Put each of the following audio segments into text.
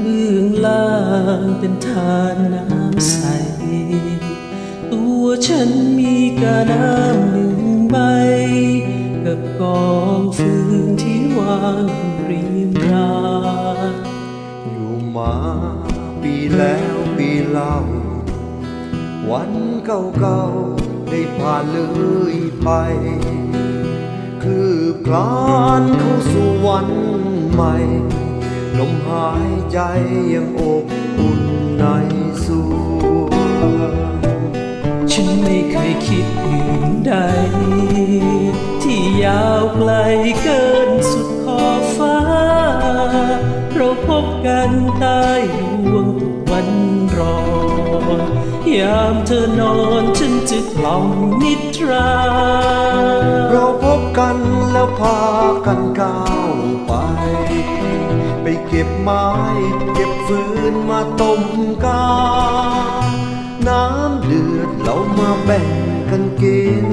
เมืองล่างเป็นทานน้ำใส ตัวฉันมีกาน้ำหนึ่งใบ กับกองฟืนที่วางเรียงรายอยู่มาปีแล้วปีเล่า วันเก่าๆได้ผ่านเลยไป คือพลานเข้าสู่วันใหม่ ลมหายใจยังอบอุ่นในสวงฉันไม่เคยคิดอื่นใด ที่ยาวไกลเกินสุดขอบฟ้า เราพบกันใต้ดวงวันรอยามเธอนอนฉันจะกล่อมนิทรา เราพบกันแล้วพากันก้า ไม้เก็บฟืนมาต้มกา น้ำเดือดเรามาแบ่งกันกิน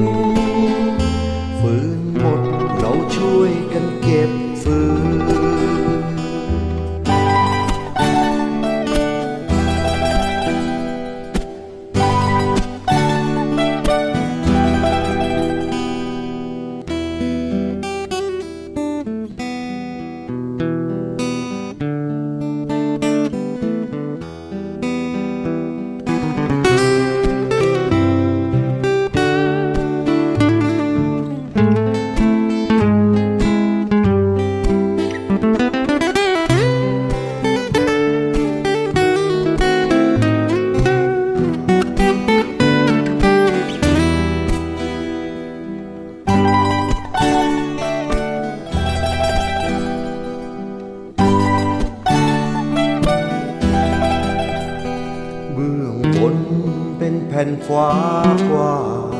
ผ่นฟ้ากว้าง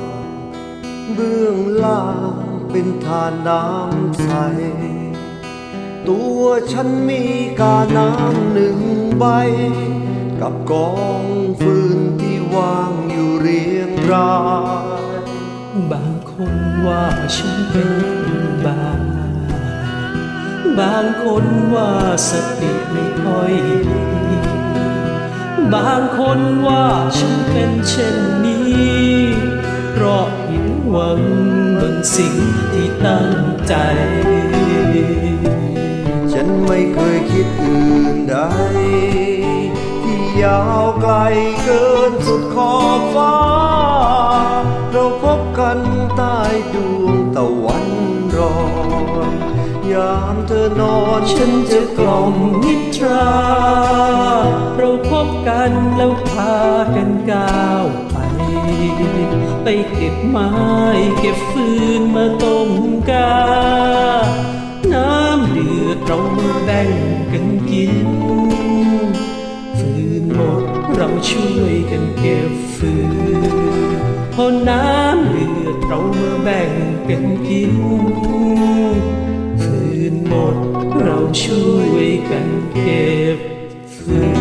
เบื้องล่างเป็นทานน้ำใส ตัวฉันมีกาน้ำหนึ่งใบ กับกองฟืนที่วางอยู่เรียงรายบางคนว่าฉันเป็นคนบ้าบางคนว่าสติไม่ค่อยดี บางคนว่าฉันเป็นเช่นนี้เพราะผิดหวังบนสิ่งที่ตั้งใจ ฉันไม่เคยคิดอื่นใด ที่ยาวไกลเกินสุดขอบฟ้า เราพบกัน อนอนฉันจะกล่อมนิทรา เราพบกันแล้วพากันก้าวไป ไปเก็บไม้เก็บฟืนมาต้มกา น้ำเดือดเรามาแบ่งกันกิน ฟืนหมดเราช่วยกันเก็บฟืนพอน้ำเดือดเรามาแบ่งกันกิน คืนหมด เราช่วยกันเก็บฟื้น